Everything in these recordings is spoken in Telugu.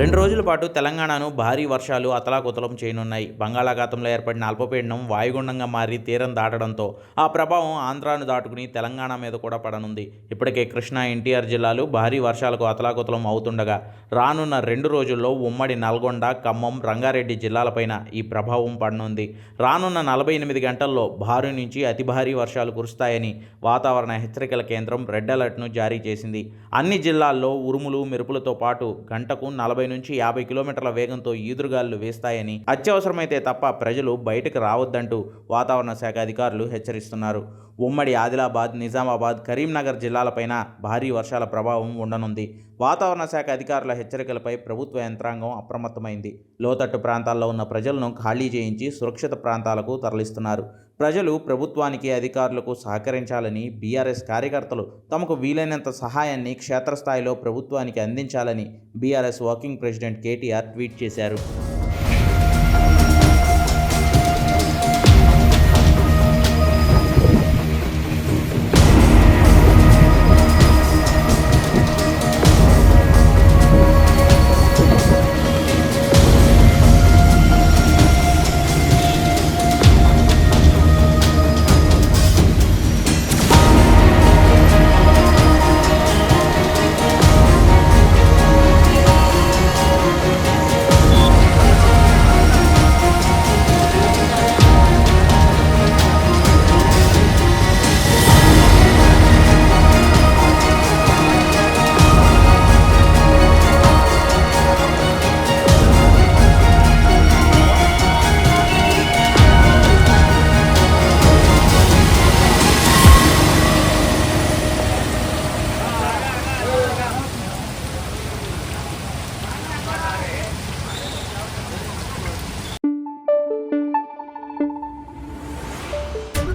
రెండు రోజుల పాటు తెలంగాణను భారీ వర్షాలు అతలాకుతలం చేయనున్నాయి. బంగాళాఖాతంలో ఏర్పడిన అల్పపీడనం వాయుగుండంగా మారి తీరం దాటడంతో ఆ ప్రభావం ఆంధ్రాను దాటుకుని తెలంగాణ మీద కూడా పడనుంది. ఇప్పటికే కృష్ణా ఎన్టీఆర్ జిల్లాలు భారీ వర్షాలకు అతలాకుతలం అవుతుండగా రానున్న రెండు రోజుల్లో ఉమ్మడి నల్గొండ ఖమ్మం రంగారెడ్డి జిల్లాలపైన ఈ ప్రభావం పడనుంది. రానున్న నలభై ఎనిమిది గంటల్లో భారీ నుంచి అతి భారీ వర్షాలు కురుస్తాయని వాతావరణ హెచ్చరికల కేంద్రం రెడ్ అలర్ట్ను జారీ చేసింది. అన్ని జిల్లాల్లో ఉరుములు మెరుపులతో పాటు గంటకు నలభై నుంచి యాభై కిలోమీటర్ల వేగంతో ఈదురుగాలు వేస్తాయని అత్యవసరమైతే తప్ప ప్రజలు బయటకు రావద్దంటూ వాతావరణ శాఖ అధికారులు హెచ్చరిస్తున్నారు. ఉమ్మడి ఆదిలాబాద్ నిజామాబాద్ కరీంనగర్ జిల్లాలపైన భారీ వర్షాల ప్రభావం ఉండనుంది. వాతావరణ శాఖ అధికారుల హెచ్చరికలపై ప్రభుత్వ యంత్రాంగం అప్రమత్తమైంది. లోతట్టు ప్రాంతాల్లో ఉన్న ప్రజలను ఖాళీ చేయించి సురక్షిత ప్రాంతాలకు తరలిస్తున్నారు. ప్రజలు ప్రభుత్వానికి అధికారులకు సహకరించాలని బీఆర్ఎస్ కార్యకర్తలు తమకు వీలైనంత సహాయాన్ని క్షేత్రస్థాయిలో ప్రభుత్వానికి అందించాలని BRS working president KTR tweet చేశారు.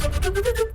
どっ!